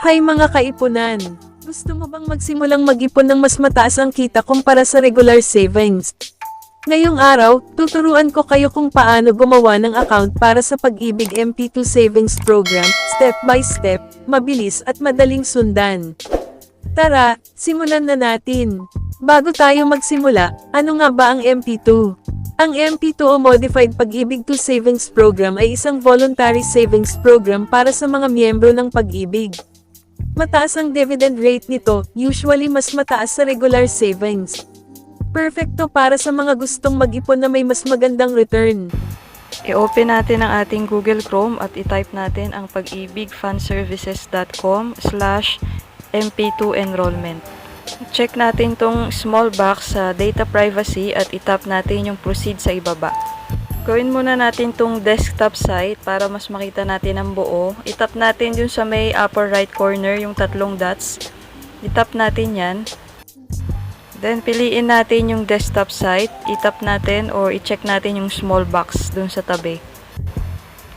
Hi mga kaipunan! Gusto mo bang magsimulang mag-ipon ng mas mataas ang kita kumpara sa regular savings? Ngayong araw, tuturuan ko kayo kung paano gumawa ng account para sa Pag-ibig MP2 Savings Program, step by step, mabilis at madaling sundan. Tara, simulan na natin. Bago tayo magsimula, ano nga ba ang MP2? Ang MP2 o Modified Pag-ibig to Savings Program ay isang voluntary savings program para sa mga miyembro ng pag-ibig. Mataas ang dividend rate nito, usually mas mataas sa regular savings. Perfecto para sa mga gustong mag-ipon na may mas magandang return. I-open natin ang ating Google Chrome at i-type natin ang pag-ibigfundservices.com slash mp2 enrollment. Check natin tong small box sa data privacy at itap natin yung proceed sa ibaba. Gawin muna natin tong desktop site para mas makita natin ang buo. Itap natin yung sa may upper right corner yung tatlong dots. Itap natin yan. Then, piliin natin yung desktop site, itap natin or i-check natin yung small box dun sa tabi.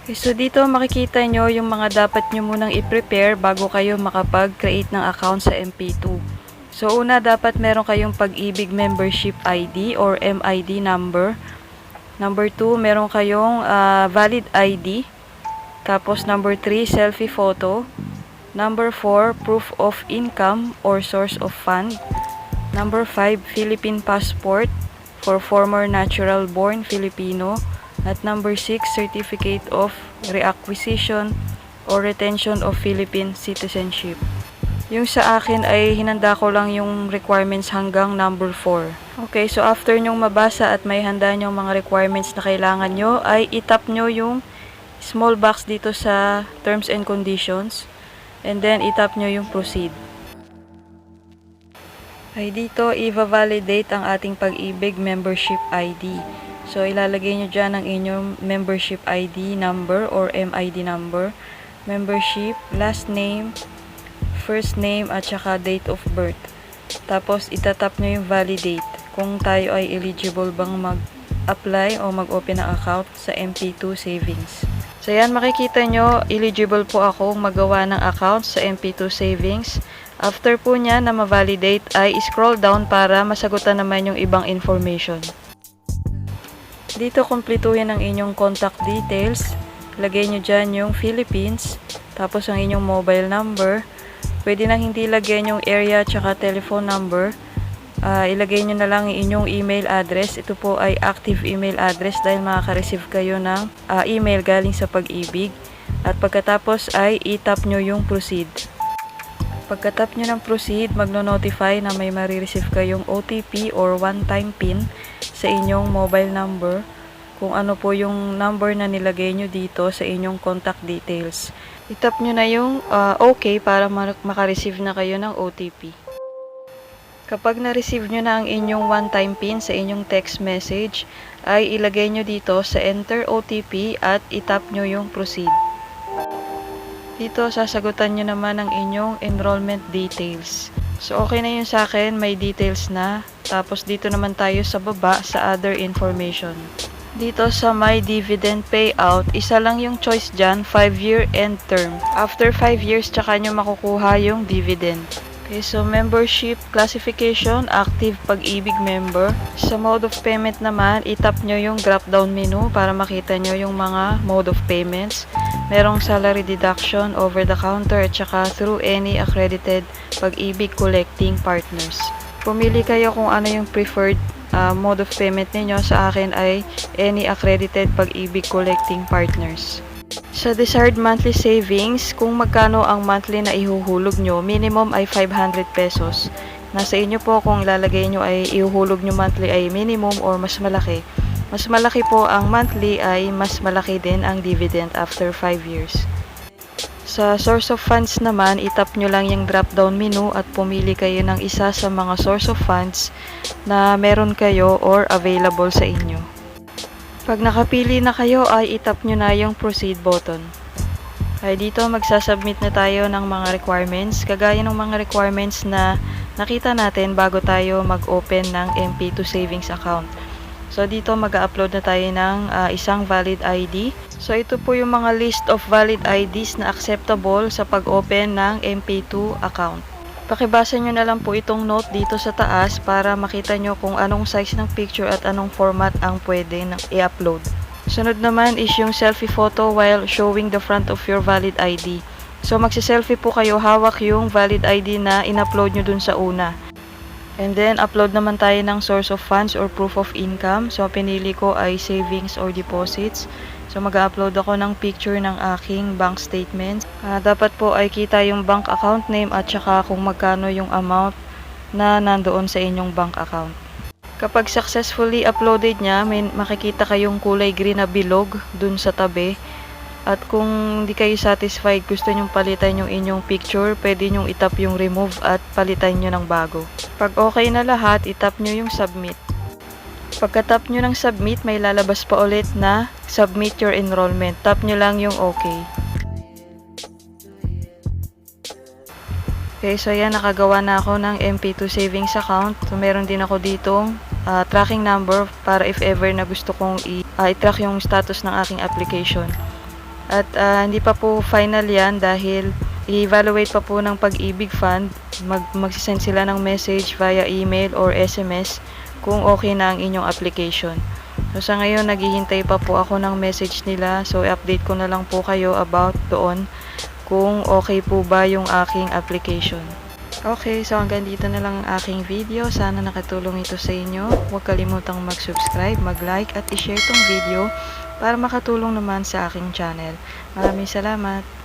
Okay, so dito makikita nyo yung mga dapat nyo munang i-prepare bago kayo makapag-create ng account sa MP2. So, una dapat meron kayong pag-ibig membership ID or MID number. Number 2, meron kayong ah, valid ID. Tapos, number 3, selfie photo. Number 4, proof of income or source of fund. Number 5, Philippine passport for former natural born Filipino. At number 6, certificate of reacquisition or retention of Philippine citizenship. Yung sa akin ay hinanda ko lang yung requirements hanggang number 4. Okay, so after nyong mabasa at may handa nyong mga requirements na kailangan nyo, ay itap nyo yung small box dito sa terms and conditions. And then itap nyo yung proceed. Ay dito, i-validate ang ating pag-ibig membership ID. So, ilalagay nyo dyan ang inyong membership ID number or MID number. Membership, last name, first name, at saka date of birth. Tapos, itatap nyo yung validate kung tayo ay eligible bang mag-apply o mag-open ng account sa MP2 Savings. So, yan, makikita nyo, eligible po ako magawa ng account sa MP2 Savings. After po niya na ma-validate ay scroll down para masagutan naman yung ibang information. Dito kumpletuhin ang inyong contact details. Lagay nyo dyan yung Philippines, tapos ang inyong mobile number. Pwede na hindi lagyan yung area tsaka telephone number. Ah, ilagay nyo na lang inyong email address. Ito po ay active email address dahil makaka-receive kayo ng ah, email galing sa pag-ibig. At pagkatapos ay itap nyo yung proceed. Pagkatap nyo ng proceed, magno-notify na may marireceive kayong OTP or one-time PIN sa inyong mobile number kung ano po yung number na nilagay nyo dito sa inyong contact details. Itap nyo na yung ah, OK para ma- makareceive na kayo ng OTP. Kapag na-receive nyo na ang inyong one-time PIN sa inyong text message, ay ilagay nyo dito sa Enter OTP at itap nyo yung Proceed. Dito, sasagutan nyo naman ang inyong enrollment details. So, okay na yun sa akin. May details na. Tapos, dito naman tayo sa baba sa other information. Dito sa My Dividend Payout, isa lang yung choice dyan, 5-year end term. After 5 years, tsaka nyo makukuha yung dividend. Okay, so membership classification, active pag-ibig member. Sa mode of payment naman, itap nyo yung drop-down menu para makita nyo yung mga mode of payments. Merong salary deduction, over the counter, at saka through any accredited pag-ibig collecting partners. Pumili kayo kung ano yung preferred uh, mode of payment ninyo. Sa akin ay any accredited pag-ibig collecting partners. Sa desired monthly savings, kung magkano ang monthly na ihuhulog nyo, minimum ay 500 pesos. Nasa inyo po kung ilalagay nyo ay ihuhulog nyo monthly ay minimum or mas malaki. Mas malaki po ang monthly ay mas malaki din ang dividend after 5 years. Sa source of funds naman, itap nyo lang yung drop-down menu at pumili kayo ng isa sa mga source of funds na meron kayo or available sa inyo. Pag nakapili na kayo ay itap nyo na yung proceed button. Kaya dito magsasubmit na tayo ng mga requirements, kagaya ng mga requirements na nakita natin bago tayo mag-open ng MP2 savings account. So dito mag-upload na tayo ng ah, isang valid ID. So ito po yung mga list of valid IDs na acceptable sa pag-open ng MP2 account. Pakibasa nyo na lang po itong note dito sa taas para makita nyo kung anong size ng picture at anong format ang pwede i-upload. Sunod naman is yung selfie photo while showing the front of your valid ID. So magsi-selfie po kayo hawak yung valid ID na in-upload nyo dun sa una. And then upload naman tayo ng source of funds or proof of income. So pinili ko ay savings or deposits. So mag-upload ako ng picture ng aking bank statements. Ah, dapat po ay kita yung bank account name at saka kung magkano yung amount na nandoon sa inyong bank account. Kapag successfully uploaded niya, may makikita kayong kulay green na bilog dun sa tabi. At kung hindi kayo satisfied, gusto nyong palitan yung inyong picture, pwede nyong itap yung remove at palitan nyo ng bago. Pag okay na lahat, itap nyo yung submit. Pagka-tap nyo ng submit, may lalabas pa ulit na submit your enrollment. Tap nyo lang yung okay. Okay, so yan, nakagawa na ako ng MP2 savings account. So, meron din ako ditong ah, tracking number para if ever na gusto kong ah, i-track yung status ng aking application. At ah, hindi pa po final yan dahil i-evaluate pa po ng Pag-ibig Fund. Mag magsisend sila ng message via email or SMS kung okay na ang inyong application. So sa ngayon, naghihintay pa po ako ng message nila. So i-update ko na lang po kayo about doon kung okay po ba yung aking application. Okay, so hanggang dito na lang ang aking video. Sana nakatulong ito sa inyo. Huwag kalimutang mag-subscribe, mag-like at i-share tong video para makatulong naman sa aking channel. Maraming salamat!